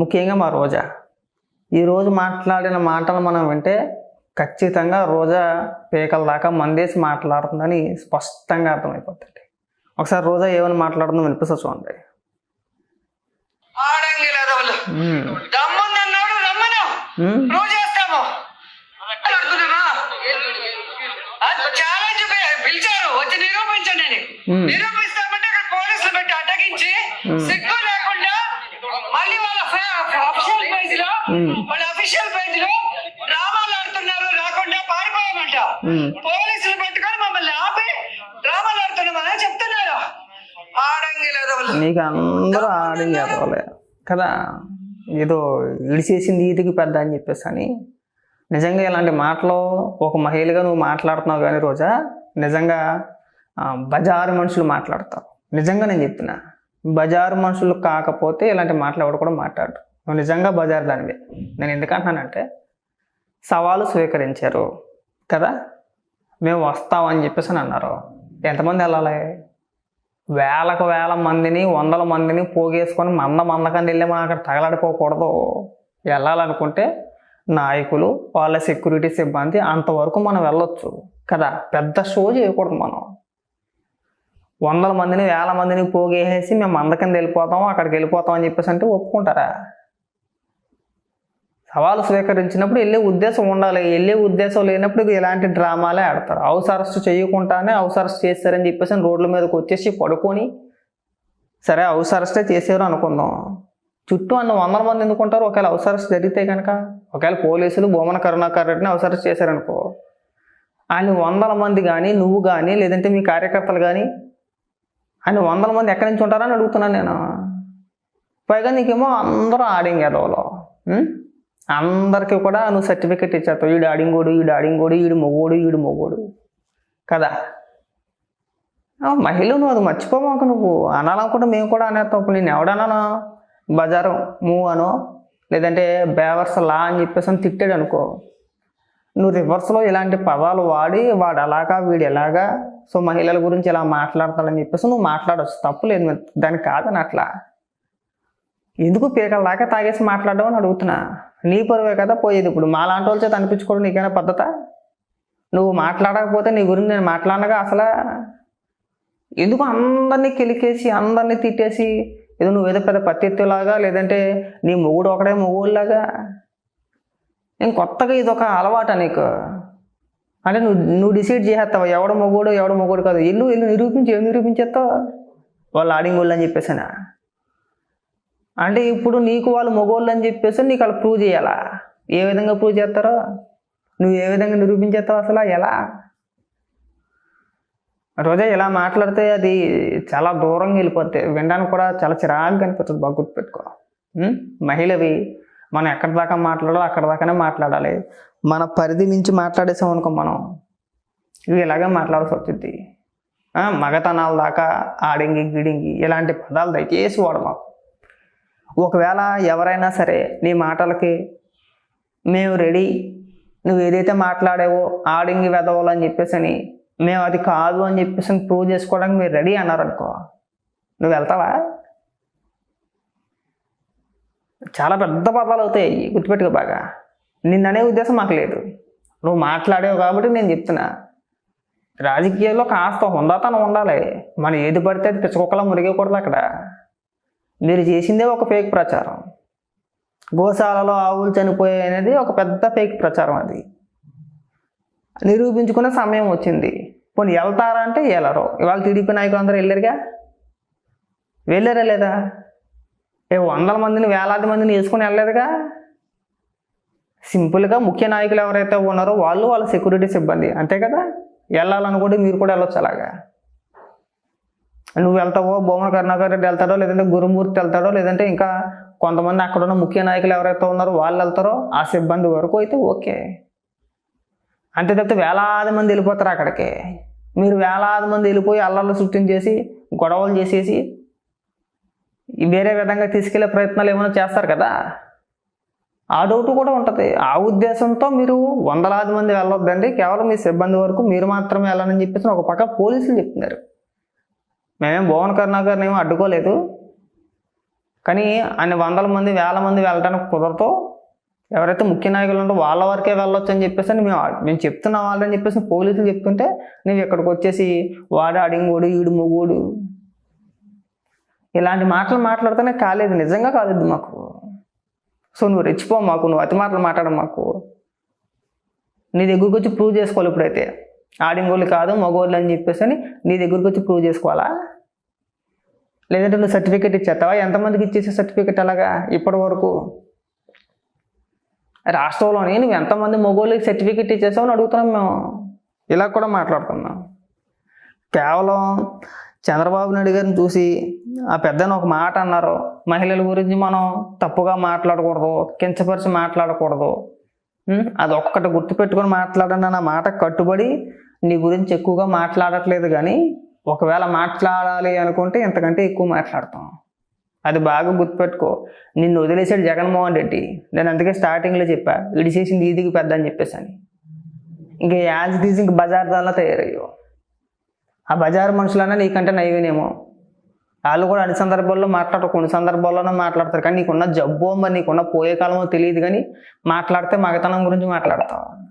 ముఖ్యంగా మా రోజా. ఈరోజు మాట్లాడిన మాటలు మనం వింటే ఖచ్చితంగా రోజా పేకల దాకా మందేసి మాట్లాడుతుందని స్పష్టంగా అర్థమైపోతుంది. ఒకసారి రోజా ఏమని మాట్లాడుతుందో వినిపిస్తా చూడండి. నిరూపించండి. నిరూపిస్తామంటే పోలీసులు పెట్టి అటగించి సిగ్గు లేకుండా మళ్ళీ వాళ్ళ అఫీషియల్ వాళ్ళ అఫీషియల్ పేజ్లో డ్రామాలు ఆడుతున్నారు రాకుండా పారిపోయామంట. పోలీసులు పట్టుకొని మమ్మల్ని ఆపి డ్రామాలు ఆడుతున్నామని చెప్తున్నారు. ఆడంగి నీకు అందరూ ఆడి చదవలే కదా? ఏదో ఇడిచేసింది ఈదికి పెద్ద అని చెప్పేసి అని. నిజంగా ఇలాంటి మాటలు ఒక మహిళగా నువ్వు మాట్లాడుతున్నావు కానీ రోజా నిజంగా బజారు మనుషులు మాట్లాడతారు. నిజంగా నేను చెప్పిన బజారు మనుషులు కాకపోతే ఇలాంటి మాటలు ఎవడు కూడా మాట్లాడు నువ్వు నిజంగా బజార్ దానివి నేను ఎందుకంటున్నానంటే సవాలు స్వీకరించారు. కదా? మేము వస్తామని చెప్పేసి అని అన్నారు. ఎంతమంది వెళ్ళాలి? వేలకు వేల మందిని వందల మందిని పోగేసుకొని మంద మందకని వెళ్ళి మనం అక్కడ తగలడిపోకూడదు. వెళ్ళాలనుకుంటే నాయకులు వాళ్ళ సెక్యూరిటీ సిబ్బంది అంతవరకు మనం వెళ్ళొచ్చు. కదా? పెద్ద షో చేయకూడదు మనం. వందల మందిని వేల మందిని పోగేసేసి మేము అందకని వెళ్ళిపోతాం అక్కడికి వెళ్ళిపోతాం అని చెప్పేసి అంటే ఒప్పుకుంటారా? సవాలు స్వీకరించినప్పుడు వెళ్ళే ఉద్దేశం ఉండాలి. వెళ్ళే ఉద్దేశం లేనప్పుడు ఎలాంటి ఇలాంటి డ్రామాలే ఆడతారు. హౌస్ అరెస్ట్ చేయకుండానే హౌస్ అరెస్ట్ చేస్తారని చెప్పేసి రోడ్ల మీదకి వచ్చేసి పడుకొని సరే హౌస్ అరెస్టే చేసారు అనుకుందాం. చుట్టూ అన్న వందల మంది ఎందుకుంటారు? ఒకవేళ హౌస్ అరెస్ట్ జరిగితే కనుక ఒకవేళ పోలీసులు భూమన కరుణాకర్ రెడ్డిని హౌస్ అరెస్ట్ చేశారనుకో. ఆయన వందల మంది కానీ నువ్వు కానీ లేదంటే మీ కార్యకర్తలు కానీ ఆయన వందల మంది ఎక్కడి నుంచి ఉంటారని అడుగుతున్నాను నేను. పైగా నీకేమో అందరూ ఆడింగ్ ఎదవలో అందరికీ కూడా నువ్వు సర్టిఫికెట్ ఇచ్చేస్తావు. ఈడు ఆడింగోడు ఈడు ఆడింగోడు ఈడు మొగోడు ఈడు మొగోడు. కదా? మహిళ నువ్వు అది మర్చిపోమాక నువ్వు. అనాలనుకుంటే మేము కూడా అనేస్తాం. ఇప్పుడు నేను ఎవడన్నానో? బజారు మూవ్ అనో? లేదంటే బేవర్స్ లా అని చెప్పేసి అని తిట్టాడు అనుకో. నువ్వు రివర్స్లో ఇలాంటి పదాలు వాడి వాడు అలాగా వీడు ఎలాగా? సో మహిళల గురించి ఇలా మాట్లాడతాడని చెప్పేసి నువ్వు మాట్లాడవచ్చు తప్పు లేదు దానికి కాదని అట్లా. ఎందుకు పీకల దాకా తాగేసి మాట్లాడడం అని అడుగుతున్నా? నీ పరువే కదా పోయేది. ఇప్పుడు మా లాంటి వాళ్ళ చేత అనిపించుకోవడం నీకైనా పద్ధత? నువ్వు మాట్లాడకపోతే నీ గురించి నేను మాట్లాడగా అసలు? ఎందుకు అందరినీ కెలికేసి అందరినీ తిట్టేసి ఏదో నువ్వు ఏదో పెద్ద పత్తిత్తులాగా లేదంటే నీ మొగుడు ఒకడే మొగుడులాగా నేను కొత్తగా ఇది ఒక అలవాట నీకు. అంటే నువ్వు నువ్వు డిసైడ్ చేసేస్తావు? ఎవడు మొగుడు ఎవడు మొగుడు కాదు. ఇల్లు ఇల్లు నిరూపించి ఏం నిరూపించేస్తావు? వాళ్ళు ఆడింగోళ్ళు అని చెప్పేసానా? అంటే ఇప్పుడు నీకు వాళ్ళు మొగోళ్ళు అని చెప్పేసి నీకు అలా ప్రూవ్ చేయాలా? ఏ విధంగా ప్రూవ్ చేస్తారో? నువ్వు ఏ విధంగా నిరూపించేస్తావు అసలు ఎలా? రోజా ఇలా మాట్లాడితే అది చాలా దూరంగా వెళ్ళిపోతే వినడానికి కూడా చాలా చిరాకుగా అనిపిస్తుంది. బాగా గుర్తుపెట్టుకో. మహిళవి మనం ఎక్కడి దాకా మాట్లాడాలో అక్కడి దాకానే మాట్లాడాలి. మన పరిధి నుంచి మాట్లాడేసాం అనుకో మనం. ఇవి ఇలాగే మాట్లాడాల్సి వచ్చింది మగతనాల దాకా ఆడింగి గిడింగి ఇలాంటి పదాలు దయచేసి వాడు మాకు. ఒకవేళ ఎవరైనా సరే నీ మాటలకి మేము రెడీ నువ్వు ఏదైతే మాట్లాడావో ఆడింగి వెదవాలని చెప్పేసి అని మేము అది కాదు అని చెప్పేసి అని ప్రూవ్ చేసుకోవడానికి మీరు రెడీ అన్నారు అనుకో నువ్వు వెళ్తావా? చాలా పెద్ద పదాలు అవుతాయి గుర్తుపెట్టుకో బాగా. నిన్ననే ఉద్దేశం మాకు లేదు. నువ్వు మాట్లాడావు కాబట్టి నేను చెప్తున్నా. రాజకీయాల్లో కాస్త హుందాతనం ఉండాలి. మనం ఏది పడితే అది పిచ్చకుక్కలా మురిగకూడదు అక్కడ. మీరు చేసిందే ఒక ఫేక్ ప్రచారం. గోశాలలో ఆవులు చనిపోయాయి అనేది ఒక పెద్ద ఫేక్ ప్రచారం అది. నిరూపించుకునే సమయం వచ్చింది. పోనీ వెళ్తారా అంటే వెళ్ళరు. ఇవాళ టీడీపీ నాయకులు అందరూ వెళ్ళారుగా? వెళ్ళారా లేదా? ఏ వందల మందిని వేలాది మందిని వేసుకుని వెళ్ళలేదుగా? సింపుల్గా ముఖ్య నాయకులు ఎవరైతే ఉన్నారో వాళ్ళు వాళ్ళ సెక్యూరిటీ సిబ్బంది. అంతే కదా? వెళ్ళాలనుకుంటే మీరు కూడా వెళ్ళొచ్చు అలాగా. నువ్వు వెళ్తావో భూమన కరుణాకర్ రెడ్డి వెళ్తాడో లేదంటే గురుమూర్తి వెళ్తాడో లేదంటే ఇంకా కొంతమంది అక్కడ ఉన్న ముఖ్య నాయకులు ఎవరైతే ఉన్నారో వాళ్ళు వెళ్తారో ఆ సిబ్బంది వరకు అయితే ఓకే. అంతే తప్పితే వేలాది మంది వెళ్ళిపోతారు అక్కడికి. మీరు వేలాది మంది వెళ్ళిపోయి అల్లర్లు సృష్టించేసి గొడవలు చేసేసి వేరే విధంగా తీసుకెళ్ళే ప్రయత్నాలు ఏమైనా చేస్తారు కదా? ఆ డౌట్ కూడా ఉంటుంది. ఆ ఉద్దేశంతో మీరు వందలాది మంది వెళ్ళొద్దండి. కేవలం మీ సిబ్బంది వరకు మీరు మాత్రమే వెళ్ళాలని చెప్పేసి ఒక పక్క పోలీసులు చెప్తున్నారు. మేమేం భువన్ కరుణాకర్ని ఏమో అడ్డుకోలేదు. కానీ ఆయన వందల మంది వేల మంది వెళ్ళడానికి కుదరతో ఎవరైతే ముఖ్య నాయకులు ఉంటో వాళ్ళ వరకే వెళ్ళొచ్చు అని చెప్పేసి అని మేము మేము చెప్తున్నా వాళ్ళని చెప్పేసి పోలీసులు చెప్తుంటే నువ్వు ఇక్కడికి వచ్చేసి వాడు అడింగోడు ఈడు మొగోడు ఇలాంటి మాటలు మాట్లాడితేనే కాలేదు. నిజంగా కాలేదు మాకు. సో నువ్వు రెచ్చిపో మాకు నువ్వు అతి మాటలు మాట్లాడ మాకు. నీ దగ్గరకు వచ్చి ప్రూవ్ చేసుకోవాలి ఇప్పుడైతే. ఆడింగోళ్ళు కాదు మగోళ్ళు అని చెప్పేసి అని నీ దగ్గరకు వచ్చి ప్రూవ్ చేసుకోవాలా? లేదంటే నువ్వు సర్టిఫికేట్ ఇచ్చేస్తావా? ఎంతమందికి ఇచ్చేసే సర్టిఫికేట్ అలాగా ఇప్పటి వరకు? రాష్ట్రంలోని నువ్వు ఎంతమంది మగోళ్ళకి సర్టిఫికేట్ ఇచ్చేసావు అని అడుగుతున్నాం మేము. ఇలా కూడా మాట్లాడుతున్నాం కేవలం చంద్రబాబు నాయుడు గారిని చూసి ఆ పెద్దని ఒక మాట అన్నారు. మహిళల గురించి మనం తప్పుగా మాట్లాడకూడదు కించపరిచి మాట్లాడకూడదు. అది ఒక్కటి గుర్తుపెట్టుకొని మాట్లాడండి అన్న మాట కట్టుబడి నీ గురించి ఎక్కువగా మాట్లాడట్లేదు కానీ ఒకవేళ మాట్లాడాలి అనుకుంటే ఇంతకంటే ఎక్కువ మాట్లాడతాం. అది బాగా గుర్తుపెట్టుకో. నిన్ను వదిలేసాడు జగన్మోహన్ రెడ్డి. నేను అందుకే స్టార్టింగ్లో చెప్పా ఇడిసేసింది ఈదికి పెద్ద అని చెప్పేసి అని ఇంకా యాజ్ దీజ్ ఇంక బజార్ దానిలో తయారయ్యో ఆ బజార్ మనుషులన్నా నీకంటే నయ్యనేమో వాళ్ళు కూడా అన్ని సందర్భాల్లో మాట్లాడరు. కొన్ని సందర్భాల్లోనే మాట్లాడతారు. కానీ నీకున్న జబ్బో మరి నీకున్న పోయే కాలమో తెలియదు కానీ మాట్లాడితే మగతనం గురించి మాట్లాడతావు.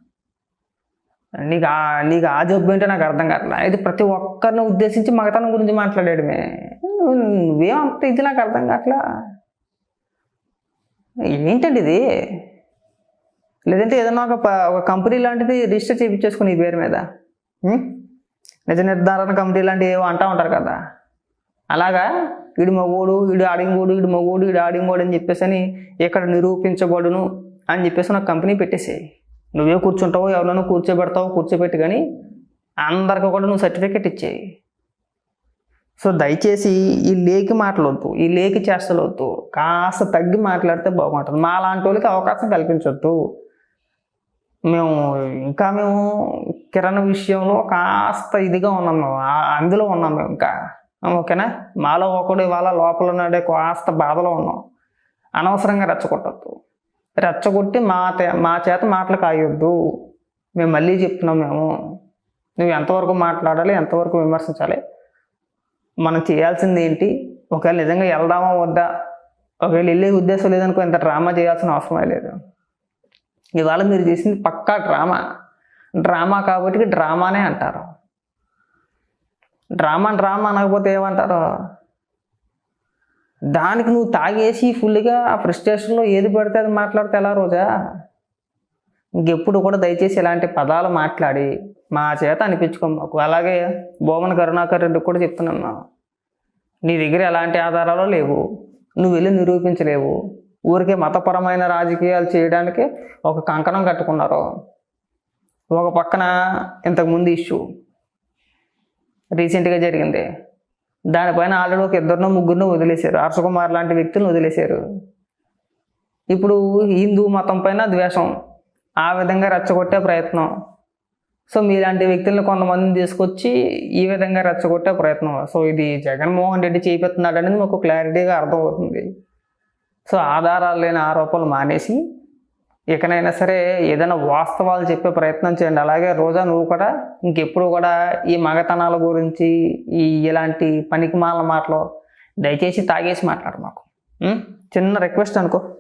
నీకు ఆ నీకు ఆ జబ్బు ఏంటో నాకు అర్థం కావట్లేదు అయితే ప్రతి ఒక్కరిని ఉద్దేశించి మగతనం గురించి మాట్లాడేయడమే. నువ్వేం అంత ఇది నాకు అర్థం కావట్లా? ఏంటండి ఇది? లేదంటే ఏదైనా ఒక ప- ఒక కంపెనీ లాంటిది రిజిస్టర్ చేయించేసుకుని ఈ పేరు మీద. నిజ నిర్ధారణ కమిటీ లాంటివి ఏవో అంటూ ఉంటారు కదా. అలాగా? వీడు మగోడు వీడు ఆడింగోడు వీడు మగోడు వీడు ఆడింగోడు అని చెప్పేసి అని ఇక్కడ నిరూపించబడును అని చెప్పేసి నాకు కంపెనీ పెట్టేసేయి. నువ్వే కూర్చుంటావో ఎవరినైనా కూర్చోబెడతావో కూర్చోబెట్టి కానీ అందరికి కూడా నువ్వు సర్టిఫికెట్ ఇచ్చేయి. సో దయచేసి ఈ లేకి మాటలొద్దు ఈ లేకి చేష్టలొద్దు. కాస్త తగ్గి మాట్లాడితే బాగుంటుంది. మా లాంటి వాళ్ళకి అవకాశం కల్పించొద్దు. మేము ఇంకా మేము కిరణ్ విషయంలో కాస్త ఇదిగా ఉన్నాం మేము. అందులో ఉన్నాం మేము ఇంకా. ఓకేనా? మాలో ఒకడు ఇవాళ లోపల ఉన్నాడే కాస్త బాధలో ఉన్నాం. అనవసరంగా రెచ్చగొట్టద్దు. రెచ్చగొట్టి మా మా చేత మాటలు కాయొద్దు. మేము మళ్ళీ చెప్తున్నాం మేము. నువ్వు ఎంతవరకు మాట్లాడాలి ఎంతవరకు విమర్శించాలి? మనం చేయాల్సింది ఏంటి? ఒకవేళ నిజంగా వెళ్దామా వద్దా? ఒకవేళ వెళ్ళే ఉద్దేశం లేదనుకో ఇంత డ్రామా చేయాల్సిన అవసరమే లేదు. ఇవాళ మీరు చేసింది పక్కా డ్రామా. డ్రామా కాబట్టి డ్రామానే అంటారు. డ్రామా డ్రామా అనకపోతే ఏమంటారు? దానికి నువ్వు తాగేసి ఫుల్గా ఆ ఫ్రస్ట్రేషన్లో ఏది పడితే అది మాట్లాడితే ఎలా రోజా? ఇంకెప్పుడు కూడా దయచేసి ఇలాంటి పదాలు మాట్లాడి మా చేత అనిపించుకో మాకు. అలాగే బోమన కరుణాకర్ రెడ్డి కూడా చెప్తున్నాను నీ దగ్గర ఎలాంటి ఆధారాలు లేవు. నువ్వు వెళ్ళి నిరూపించలేవు. ఊరికే మతపరమైన రాజకీయాలు చేయడానికి ఒక కంకణం కట్టుకున్నారు. ఒక పక్కన ఇంతకుముందు ఇష్యూ. రీసెంట్గా జరిగింది. దానిపైన ఆల్రెడీ ఒక ఇద్దరినో ముగ్గురినో వదిలేశారు. హర్షకుమార్ లాంటి వ్యక్తులను వదిలేశారు. ఇప్పుడు హిందూ మతం పైన ద్వేషం. ఆ విధంగా రెచ్చగొట్టే ప్రయత్నం. సో మీలాంటి వ్యక్తులను కొంతమందిని తీసుకొచ్చి ఈ విధంగా రెచ్చగొట్టే ప్రయత్నం. సో ఇది జగన్మోహన్ రెడ్డి చేపెత్తున్నాడు అనేది మాకు క్లారిటీగా అర్థమవుతుంది. సో ఆధారాలు లేని ఆరోపణలు మానేసి ఇకనైనా సరే ఏదైనా వాస్తవాలు చెప్పే ప్రయత్నం చేయండి. అలాగే రోజా నువ్వు కూడా ఇంకెప్పుడు కూడా ఈ మగతనాల గురించి ఈ ఇలాంటి పనికిమాల మాటలు దయచేసి తాగేసి మాట్లాడు మాకు. చిన్న రిక్వెస్ట్ అనుకో.